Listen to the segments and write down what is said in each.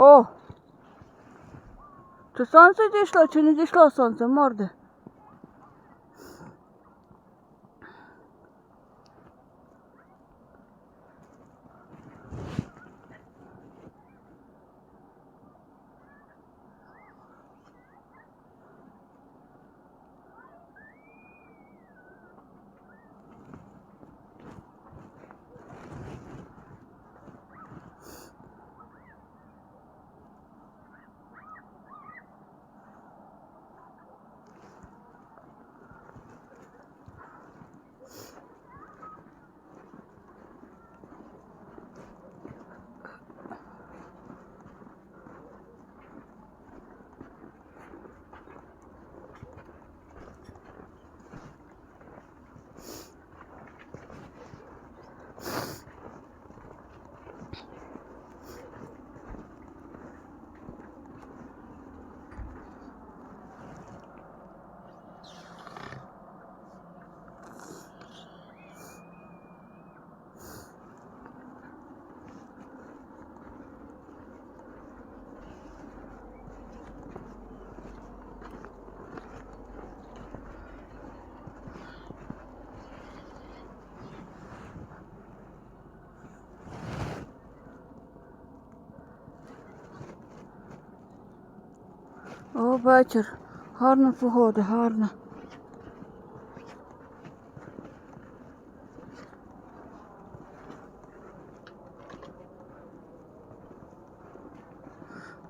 О! Чи сонце дійшло, чи не дійшло сонце, морди? О, вечір. Гарна погода, гарна.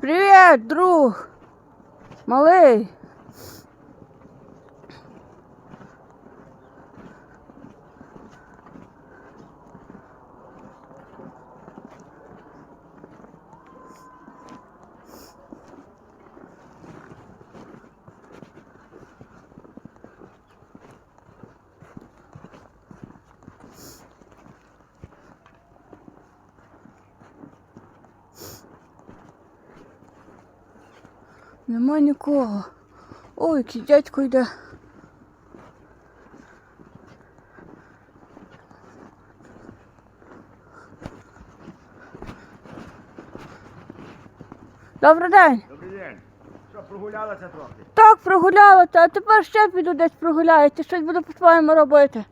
Привіт, друг! Малий! Нема нікого. Ой, який дядько йде. Добрий день. Добрий день. Що, прогулялася трохи? Так, прогулялася, а тепер ще піду десь прогуляюся. Щось буду по-своєму робити.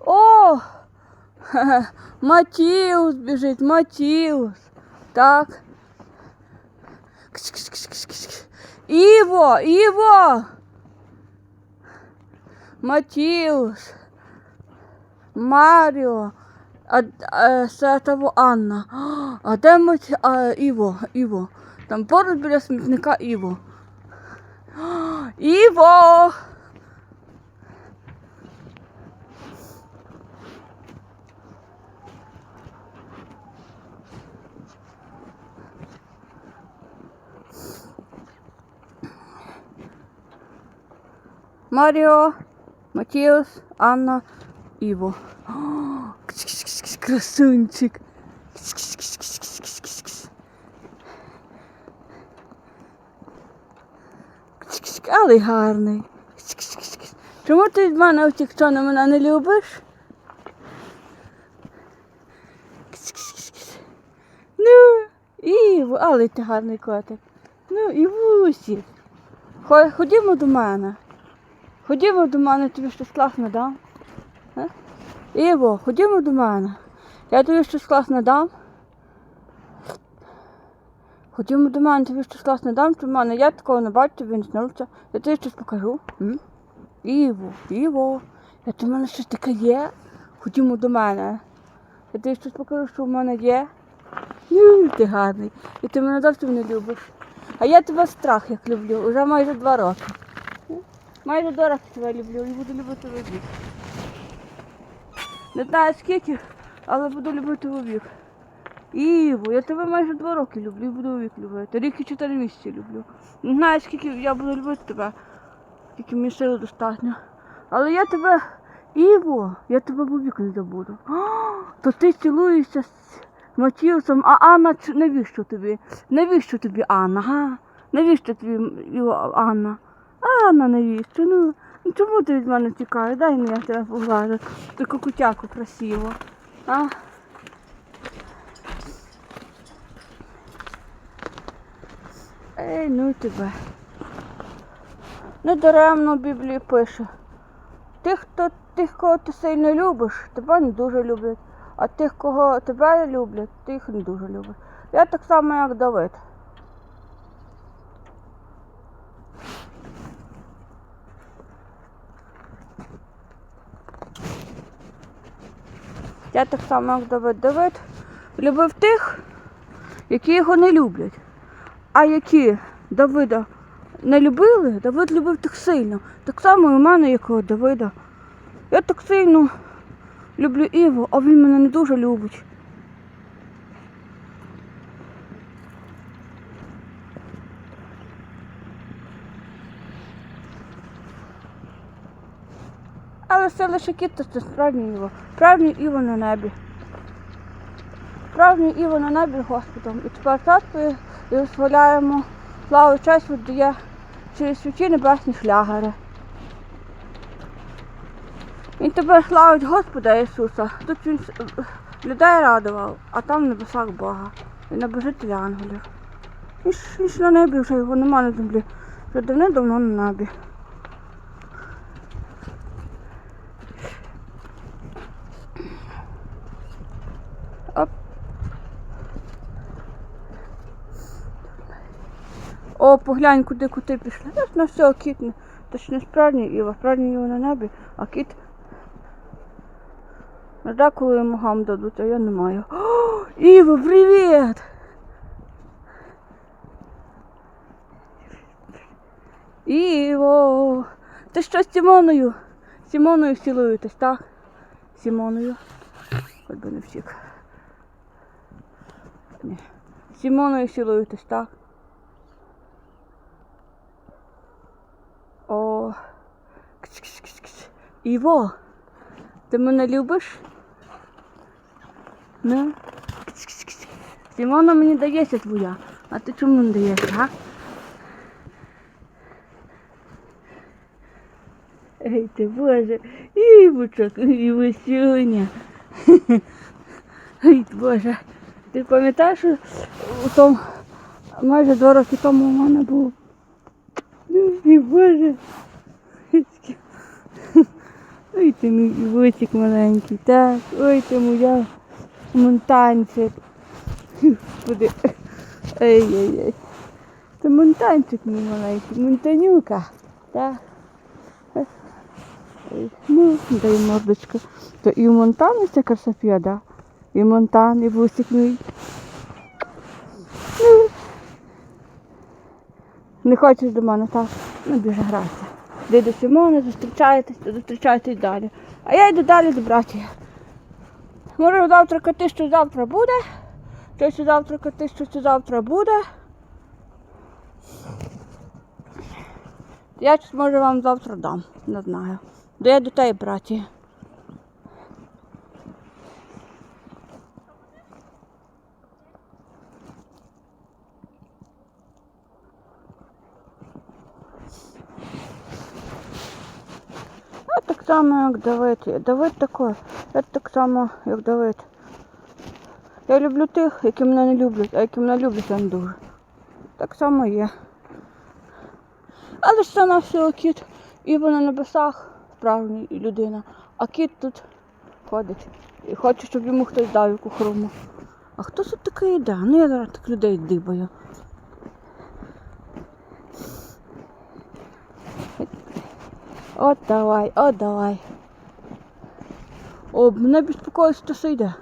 О! Матіус біжить, Матіус. Так. Іво, Іво! Матіус. Маріо. А, а це того Анна. А де Маті... а, Іво, Іво. Там поруч біля смітника Іво. Іво! Маріо, Матіус, Анна, Іво. О, Красунчик. Але гарний. Чому ти від мене втік, на мене не любиш? Ну, Іво, але ти гарний котик. Ну, Івусі. Хо- Ходімо до мене. Ходімо до мене, тобі щось класне дам. Е? Іво, ходімо до мене. Я тобі щось класне дам. Ходімо до мене, тобі щось класне дам, що в мене я такого не бачу, тобі не снився. Я тобі щось покажу. М? Іво, Іво, я тобі в мене щось таке є. Ходімо до мене. Я тобі щось покажу, що в мене є. Ну, ти гарний. І ти мене зовсім не любиш. А я тебе страх як люблю, уже майже два роки. Майже два тебе люблю і буду любити вовік. Не знаю скільки, але буду любити вовік. Іво, я тебе майже два роки люблю і буду вовік любити. Рік і чотири місяці люблю. Не знаю, скільки я буду любити тебе, скільки мені сили достатньо. Але я тебе, Іво, я тебе вовік не забуду. То ти цілуєшся з Матіусом, а Анна навіщо тобі? Навіщо тобі Анна? Навіщо тобі Іво, Анна? А, на навіщо? Ну, чому ти від мене тікаєш? Дай мені я тебе поглажу. Таку кутяку красиво. А? Ей, ну тебе. Недаремно в Біблії пише. Тих, хто, тих, кого ти сильно любиш, тебе не дуже люблять. А тих, кого тебе люблять, тих не дуже люблять. Я так само, як Давид. Я так само, як Давид. Давид любив тих, які його не люблять. А які Давида не любили, Давид любив тих сильно. Так само і в мене, як у Давида. Я так сильно люблю Іву, а він мене не дуже любить. Це лише кіт, це справжнє Іво. Справжнє Іво на небі. Справжнє Іво на небі Господом. І тепер татку і визволяємо славу честь віддає через святі небесні шлягери. Він тебе славить Господа Ісуса. Тут він людей радував, а там в небесах Бога. І небожителя ангелів. Він ж, він на небі вже його нема на землі. Вже давно-давно на небі. О, поглянь, куди коти пішли. На все, кіт не. Це ж не справжній Іва, справжній Іва на небі, а кіт. Жда, коли йому гам дадуть, а я не маю. О, Іва, привіт! Іво! Ти що з Сімоною? З Сімоною цілуєтесь, так? З Сімоною. Хоч би не втік. Ні. З Сімоною цілуєтесь, так? О. Іво, ти мене любиш? Кш-кш-кш. Сімона мені дається твоя, а ти чому не даєш, а? Ей ти боже, Івочок, Івосюня. Ой, боже. Ти пам'ятаєш, у тому майже два роки тому у мене був. Ой, боже. Ой, ти мій Івочик маленький, так. Ой, ти моя монтанчик. Господи. Ай-яй-яй. Ти монтанчик мій маленький, монтанюка. Так. Ну, дай мордочку. То і в Монтану ця красота, да? І Монтан, і вусик мій. Не хочеш до мене, так? Ну, біже гратися. Де до Симона, зустрічаєтесь, зустрічаєтесь далі. А я йду далі до братія. Може завтра коти, що завтра буде. Щось завтра коти, що завтра буде. Я щось, може вам завтра дам, не знаю. Де я до тієї браті. Так само, як Давид. Давид такий. Я так само, як Давид. Я люблю тих, які мене не люблять, а які мене люблять, я не дуже. Так само є. Але ж це на всього кіт. І на небесах справжній людина. А кіт тут ходить. І хоче, щоб йому хтось дав яку хрому. А хто тут такий йде? Ну я зараз так людей дибаю. От давай, от давай. О, мене безпокоїть, що це йде.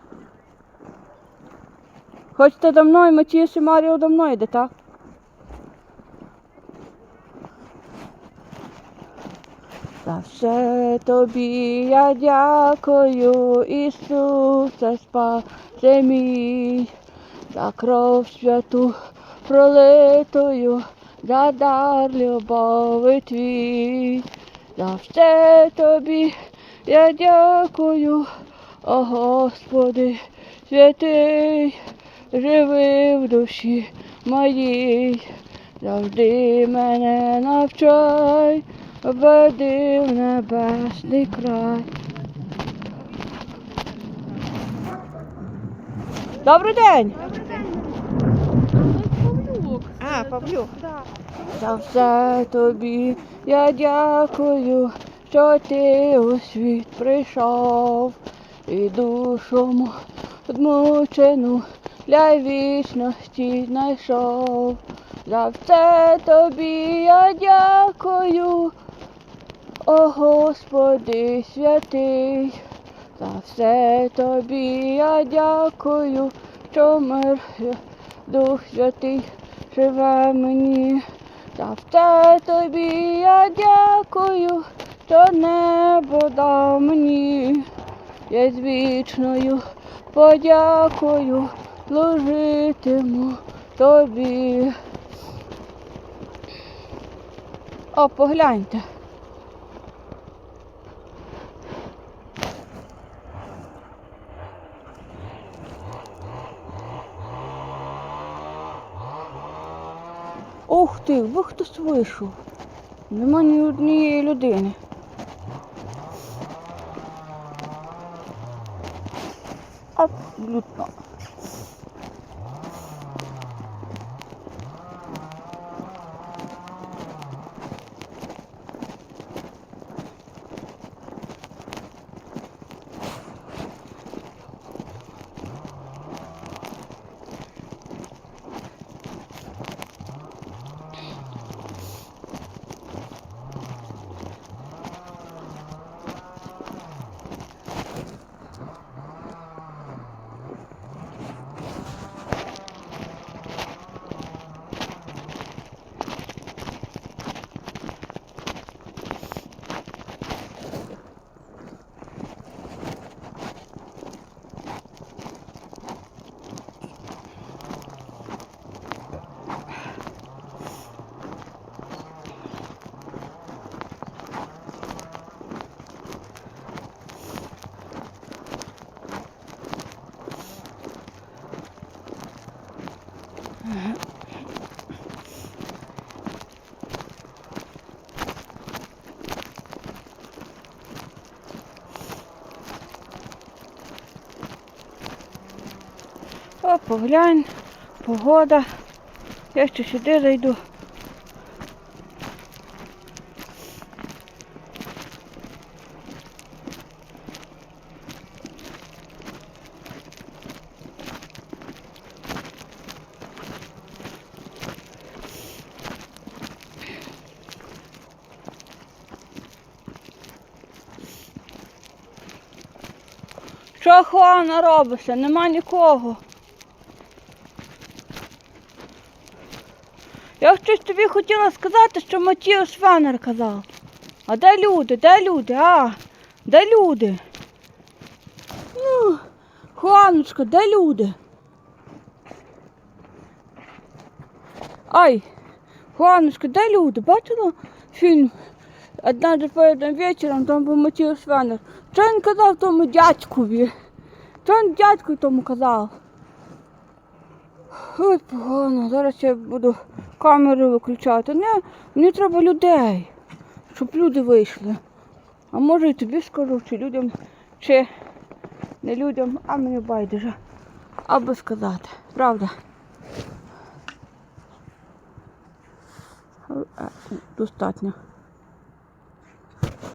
Хочете до мною, Матіас і Маріо до мною йде, так? За все тобі я дякую, Ісусе, спасе мій, за кров святу пролитою, за дар любови твій. За все тобі я дякую, о Господи, святий, живи в душі моїй, завжди мене навчай, веди в небесний край. Добрий день. А, Павлюк. За все тобі я дякую, що ти у світ прийшов і душу змучену для вічності знайшов. За все тобі я дякую, о Господи святий. За все тобі я дякую, що мир Дух Святий живе мені. За все тобі я дякую, що небо дав мені. Я з вічною подякою служитиму тобі. О, погляньте. Хтось вийшов. Нема ні однієї людини. Абсолютно. Поглянь, погода. Я ще сюди зайду. Що Хуана робиться? Нема нікого. Я щось тобі хотіла сказати, що Матіос Венер казав. А де люди? Де люди? А? Де люди? Ну, Хуаночка, де люди? Ай, Хуаночка, де люди? Бачила фільм? Однажды перед вечором там був Матіос Венер. Що він казав тому дядькові? Що він дядьку тому казав? Ой, погано, зараз я буду камеру виключати. Не, мені треба людей, щоб люди вийшли. А може і тобі скажу, чи людям, чи не людям, а мені байдуже. Аби сказати. Правда? Е, Достатньо.